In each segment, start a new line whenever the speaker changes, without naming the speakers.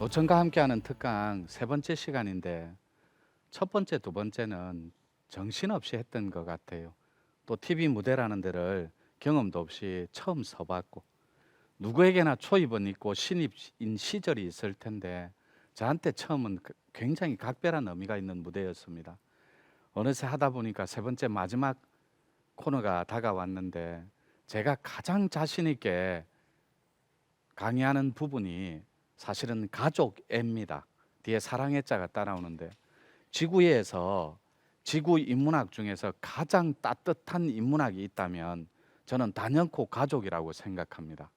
노천과 함께하는 특강 세 번째 시간인데 첫 번째, 두 번째는 정신없이 했던 것 같아요. 또 TV 무대라는 데를 경험도 없이 처음 서봤고 누구에게나 초입은 있고 신입인 시절이 있을 텐데 저한테 처음은 그- 굉장히 각별한 의미가 있는 무대였습니다. 어느새 하다 보니까 세 번째 마지막 코너가 다가왔는데 제가 가장 자신 있게 강의하는 부분이 사실은 가족애입니다. 뒤에 사랑의 자가 따라오는데 지구에서 지구 인문학 중에서 가장 따뜻한 인문학이 있다면 저는 단연코 가족이라고 생각합니다.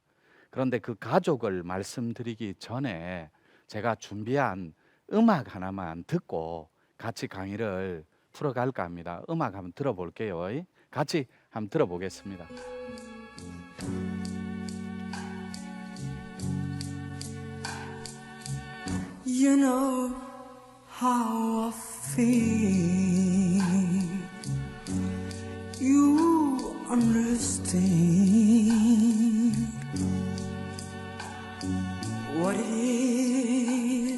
그런데 그 가족을 말씀드리기 전에 제가 준비한 음악 하나만 듣고 같이 강의를 풀어갈까 합니다. 음악 한번 들어볼게요. 같이 한번 들어보겠습니다.
You know how I feel. You understand what it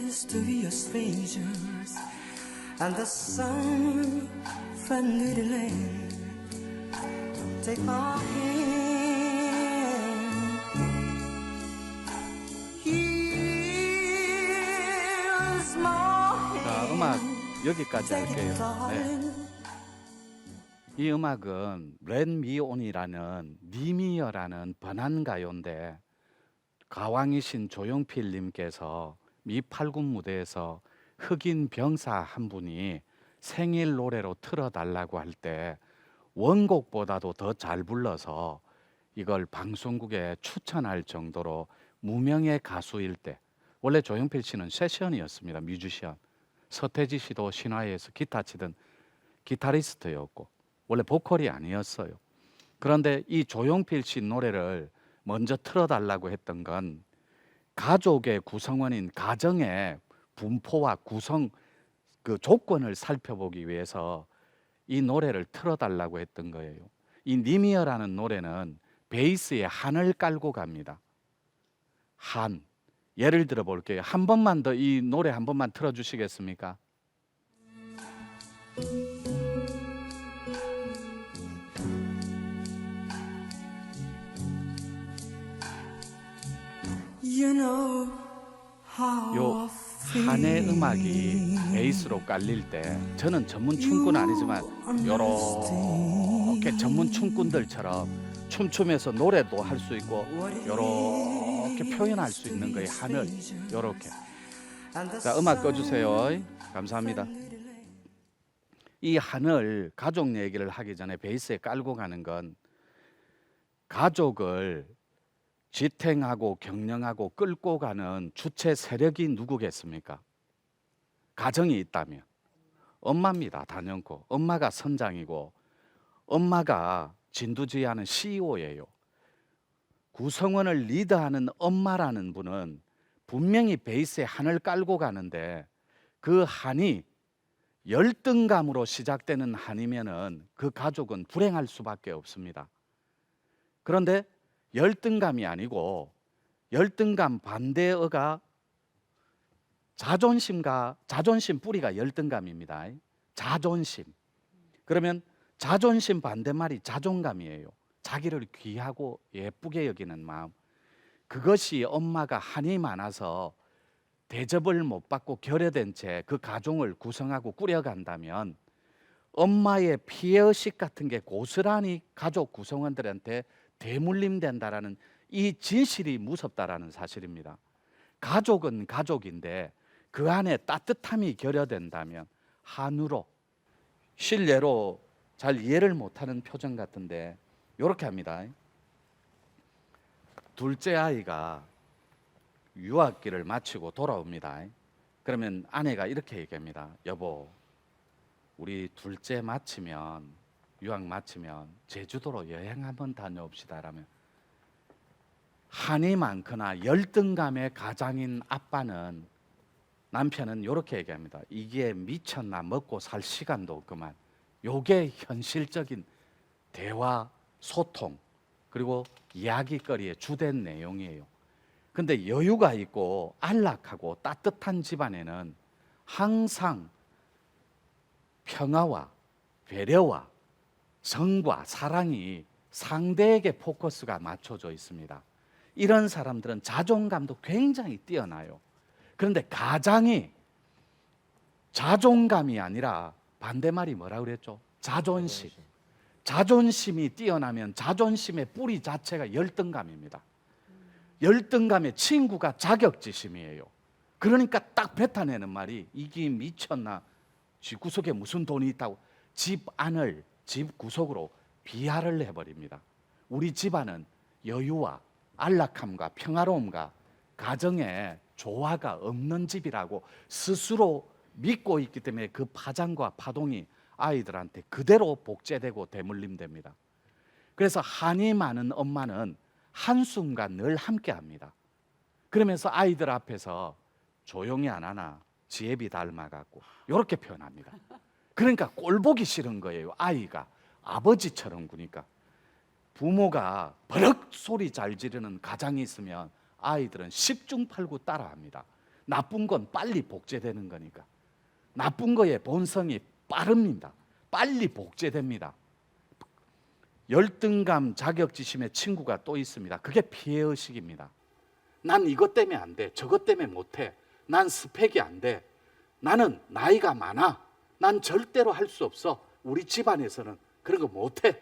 is to be a stranger and the sun new land. Take my hand.
여기까지 할게요. 네. 이 음악은 렌미온이라는 니미어라는 번안 가요인데 가왕이신 조용필 님께서 미 팔군 무대에서 흑인 병사 한 분이 생일 노래로 틀어달라고 할 때 원곡보다도 더 잘 불러서 이걸 방송국에 추천할 정도로 무명의 가수일 때 원래 조용필 씨는 세션이었습니다 뮤지션 서태지 씨도 신화에서 기타 치던 기타리스트였고 원래 보컬이 아니었어요. 그런데 이 조용필 씨 노래를 먼저 틀어달라고 했던 건 가족의 구성원인 가정의 분포와 구성 그 조건을 살펴보기 위해서 이 노래를 틀어달라고 했던 거예요. 이 니미어라는 노래는 베이스에 한을 깔고 갑니다. 한. 예를 들어 볼게요. 한 번만 더 이 노래 한 번만 틀어 주시겠습니까?
You know how
요. 한의 음악이 베이스로 깔릴 때 저는 전문 춤꾼 아니지만 요렇게 전문 춤꾼들처럼 춤추면서 노래도 할 수 있고 요렇게 표현할 수 있는 거예요 한을 요렇게 자 음악 꺼주세요 감사합니다 이 한을 가족 얘기를 하기 전에 베이스에 깔고 가는 건 가족을 지탱하고 경영하고 끌고 가는 주체 세력이 누구겠습니까? 가정이 있다면 엄마입니다. 단연코 엄마가 선장이고 엄마가 진두지휘하는 CEO예요. 구성원을 리드하는 엄마라는 분은 분명히 베이스에 한을 깔고 가는데 그 한이 열등감으로 시작되는 한이면은 그 가족은 불행할 수밖에 없습니다. 그런데 열등감이 아니고 열등감 반대어가 자존심과 자존심 뿌리가 열등감입니다. 자존심. 그러면 자존심 반대말이 자존감이에요. 자기를 귀하고 예쁘게 여기는 마음. 그것이 엄마가 한이 많아서 대접을 못 받고 결여된 채 그 가정을 구성하고 꾸려간다면 엄마의 피해 의식 같은 게 고스란히 가족 구성원들한테 대물림된다라는 이 진실이 무섭다라는 사실입니다. 가족은 가족인데 그 안에 따뜻함이 결여된다면 한우로 실례로 잘 이해를 못하는 표정 같은데 이렇게 합니다. 둘째 아이가 유학기를 마치고 돌아옵니다. 그러면 아내가 이렇게 얘기합니다. 여보, 우리 둘째 마치면 유학 마치면 제주도로 여행 한번 다녀옵시다라면 한이 많거나 열등감의 가장인 아빠는 남편은 이렇게 얘기합니다. 이게 미쳤나 먹고 살 시간도 없구만. 요게 현실적인 대화, 소통 그리고 이야기거리의 주된 내용이에요. 근데 여유가 있고 안락하고 따뜻한 집안에는 항상 평화와 배려와 정과 사랑이 상대에게 포커스가 맞춰져 있습니다. 이런 사람들은 자존감도 굉장히 뛰어나요. 그런데 가장이 자존감이 아니라 반대말이 뭐라 그랬죠? 자존심. 자존심이 뛰어나면 자존심의 뿌리 자체가 열등감입니다. 열등감의 친구가 자격지심이에요. 그러니까 딱 뱉어내는 말이 이게 미쳤나? 집 구석에 무슨 돈이 있다고 집 안을 집 구석으로 비하를 해버립니다. 우리 집안은 여유와 안락함과 평화로움과 가정에 조화가 없는 집이라고 스스로 믿고 있기 때문에 그 파장과 파동이 아이들한테 그대로 복제되고 대물림됩니다. 그래서 한이 많은 엄마는 한순간 늘 함께 합니다. 그러면서 아이들 앞에서 조용히 안 하나 지혜비 닮아갖고 이렇게 표현합니다. 그러니까 꼴 보기 싫은 거예요. 아이가 아버지처럼 구니까 부모가 버럭 소리 잘 지르는 가장이 있으면 아이들은 십중팔구 따라합니다. 나쁜 건 빨리 복제되는 거니까. 나쁜 거의 본성이 빠릅니다. 빨리 복제됩니다. 열등감, 자격지심의 친구가 또 있습니다. 그게 피해 의식입니다. 난 이것 때문에 안 돼. 저것 때문에 못 해. 난 스펙이 안 돼. 나는 나이가 많아. 난 절대로 할 수 없어. 우리 집안에서는 그런 거 못 해.